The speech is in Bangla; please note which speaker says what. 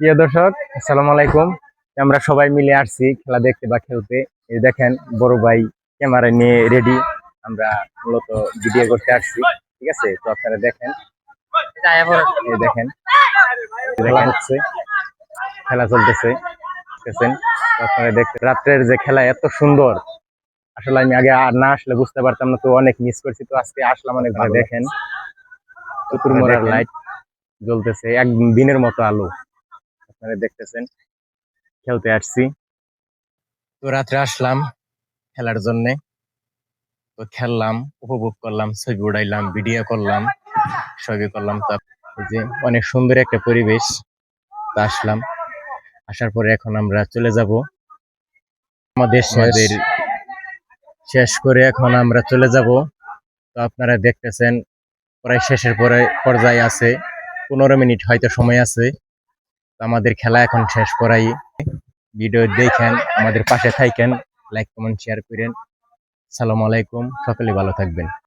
Speaker 1: প্রিয় দর্শক আসসালামু আলাইকুম। আমরা সবাই মিলে আসছি খেলা দেখতে বা খেলতে। এই দেখেন বড় ভাই ক্যামেরা নিয়ে রেডি আমরা মূলত ভিডিও করতে আসছি ঠিক আছে? তো আপনারা দেখেন। দেখেন খেলা হচ্ছে খেলা চলতেছে দেখতেছেন তো আপনারা দেখতে রাত্রের যে খেলা এত সুন্দর আসলে আমি আগে আর না আসলে বুঝতে পারতাম না তো অনেক মিস করছি। তো আজকে আসলাম অনেক ভালো। দেখেন চতুর্মোড়ার লাইট জ্বলতেছে এক দিনের মতো আলো। আপনারা দেখতেছেন। খেলতে আসছি। তো রাত্রে আসলাম খেলার জন্যে। তো খেললাম উপভোগ করলাম ছবি উড়াইলাম ভিডিও করলাম সবই করলাম। তো যে অনেক সুন্দর একটা পরিবেশ। তো আসলাম। আসার পরে এখন আমরা চলে যাব। আমাদের আমাদের শেষ করে এখন আমরা চলে যাব। তো আপনারা দেখতেছেন প্রায় শেষের পরে পর্যায়ে আছে। পনেরো মিনিট হয়তো সময় আছে। আমাদের খেলা এখন শেষ করাই ভিডিও দেখেন, আমাদের পাশে থাকেন লাইক কমেন্ট শেয়ার করেন। সালাম আলাইকুম, সকলে ভালো থাকবেন।